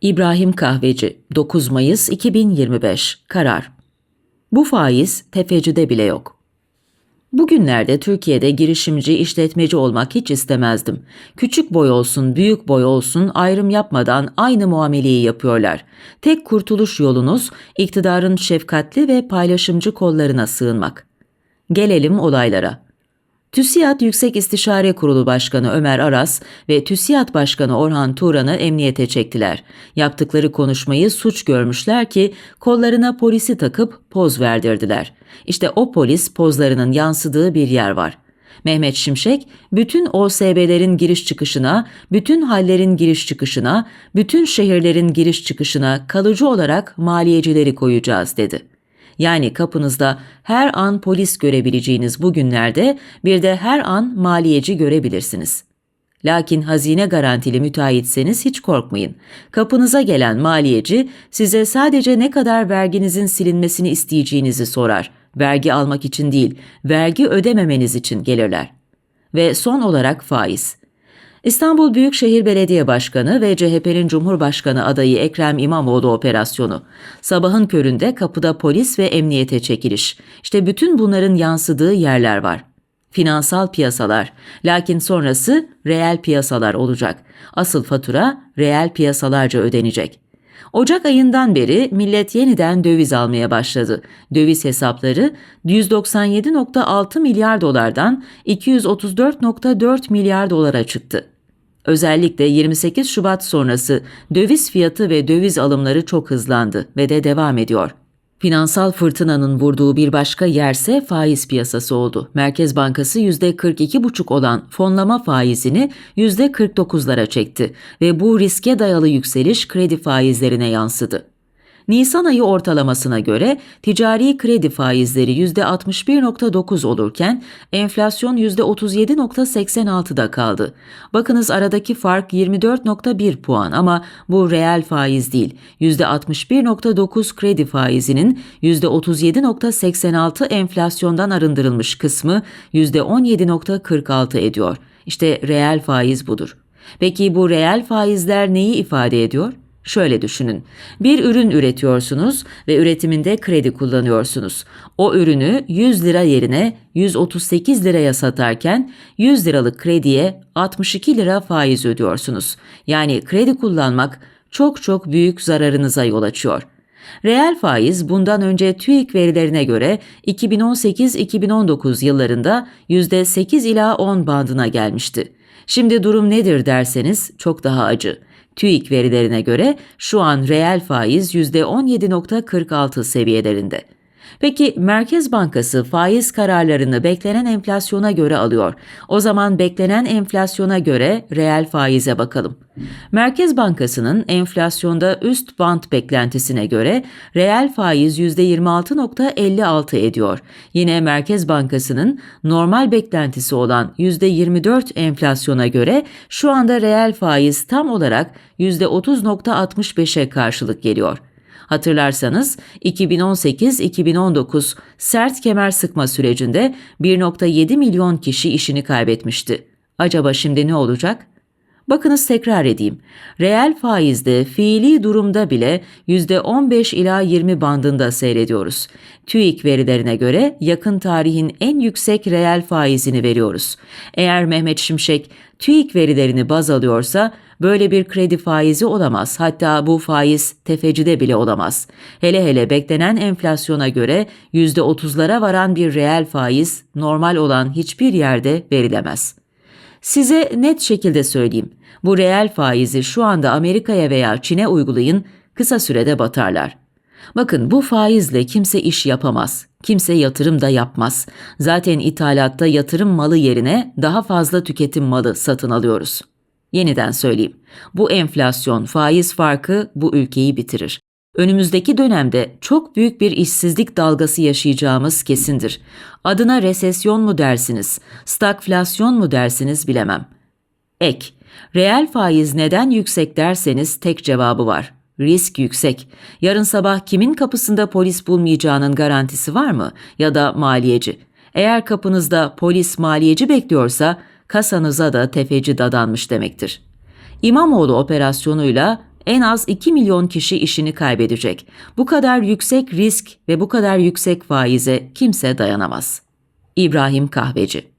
İbrahim Kahveci 9 Mayıs 2025 Karar Bu faiz tefecide bile yok. Bugünlerde Türkiye'de girişimci, işletmeci olmak hiç istemezdim. Küçük boy olsun, büyük boy olsun ayrım yapmadan aynı muameleyi yapıyorlar. Tek kurtuluş yolunuz iktidarın şefkatli ve paylaşımcı kollarına sığınmak. Gelelim olaylara. TÜSİAD Yüksek İstişare Kurulu Başkanı Ömer Aras ve TÜSİAD Başkanı Orhan Turan'ı emniyete çektiler. Yaptıkları konuşmayı suç görmüşler ki kollarına polisi takıp poz verdirdiler. İşte o polis pozlarının yansıdığı bir yer var. Mehmet Şimşek, bütün OSB'lerin giriş çıkışına, bütün hallerin giriş çıkışına, bütün şehirlerin giriş çıkışına kalıcı olarak maliyecileri koyacağız dedi.'' Yani kapınızda her an polis görebileceğiniz bu günlerde bir de her an maliyeci görebilirsiniz. Lakin hazine garantili müteahhitseniz hiç korkmayın. Kapınıza gelen maliyeci size sadece ne kadar verginizin silinmesini isteyeceğinizi sorar. Vergi almak için değil, vergi ödememeniz için gelirler. Ve son olarak faiz. İstanbul Büyükşehir Belediye Başkanı ve CHP'nin Cumhurbaşkanı adayı Ekrem İmamoğlu operasyonu. Sabahın köründe kapıda polis ve emniyete çekiliş. İşte bütün bunların yansıdığı yerler var. Finansal piyasalar. Lakin sonrası reel piyasalar olacak. Asıl fatura reel piyasalarca ödenecek. Ocak ayından beri millet yeniden döviz almaya başladı. Döviz hesapları 197.6 milyar dolardan 234.4 milyar dolara çıktı. Özellikle 28 Şubat sonrası döviz fiyatı ve döviz alımları çok hızlandı ve de devam ediyor. Finansal fırtınanın vurduğu bir başka yerse faiz piyasası oldu. Merkez Bankası %42,5 olan fonlama faizini %49'lara çekti ve bu riske dayalı yükseliş kredi faizlerine yansıdı. Nisan ayı ortalamasına göre ticari kredi faizleri %61.9 olurken enflasyon %37.86'da kaldı. Bakınız aradaki fark 24.1 puan ama bu reel faiz değil. %61.9 kredi faizinin %37.86 enflasyondan arındırılmış kısmı %17.46 ediyor. İşte reel faiz budur. Peki bu reel faizler neyi ifade ediyor? Şöyle düşünün. Bir ürün üretiyorsunuz ve üretiminde kredi kullanıyorsunuz. O ürünü 100 lira yerine 138 liraya satarken 100 liralık krediye 62 lira faiz ödüyorsunuz. Yani kredi kullanmak çok çok büyük zararınıza yol açıyor. Reel faiz bundan önce TÜİK verilerine göre 2018-2019 yıllarında %8 ila 10 bandına gelmişti. Şimdi durum nedir derseniz çok daha acı. TÜİK verilerine göre şu an reel faiz %17.46 seviyelerinde. Peki Merkez Bankası faiz kararlarını beklenen enflasyona göre alıyor. O zaman beklenen enflasyona göre reel faize bakalım. Merkez Bankası'nın enflasyonda üst band beklentisine göre reel faiz %26.56 ediyor. Yine Merkez Bankası'nın normal beklentisi olan %24 enflasyona göre şu anda reel faiz tam olarak %30.65'e karşılık geliyor. Hatırlarsanız 2018-2019 sert kemer sıkma sürecinde 1.7 milyon kişi işini kaybetmişti. Acaba şimdi ne olacak? Bakınız tekrar edeyim. Reel faizde fiili durumda bile %15 ila 20 bandında seyrediyoruz. TÜİK verilerine göre yakın tarihin en yüksek reel faizini veriyoruz. Eğer Mehmet Şimşek TÜİK verilerini baz alıyorsa böyle bir kredi faizi olamaz. Hatta bu faiz tefecide bile olamaz. Hele hele beklenen enflasyona göre %30'lara varan bir reel faiz normal olan hiçbir yerde verilemez. Size net şekilde söyleyeyim. Bu reel faizi şu anda Amerika'ya veya Çin'e uygulayın, kısa sürede batarlar. Bakın bu faizle kimse iş yapamaz. Kimse yatırım da yapmaz. Zaten ithalatta yatırım malı yerine daha fazla tüketim malı satın alıyoruz. Yeniden söyleyeyim. Bu enflasyon faiz farkı bu ülkeyi bitirir. Önümüzdeki dönemde çok büyük bir işsizlik dalgası yaşayacağımız kesindir. Adına resesyon mu dersiniz, stagflasyon mu dersiniz bilemem. Ek, reel faiz neden yüksek derseniz tek cevabı var. Risk yüksek. Yarın sabah kimin kapısında polis bulmayacağının garantisi var mı? Ya da maliyeci. Eğer kapınızda polis maliyeci bekliyorsa kasanıza da tefeci dadanmış demektir. İmamoğlu operasyonuyla en az 2 milyon kişi işini kaybedecek. Bu kadar yüksek risk ve bu kadar yüksek faize kimse dayanamaz. İbrahim Kahveci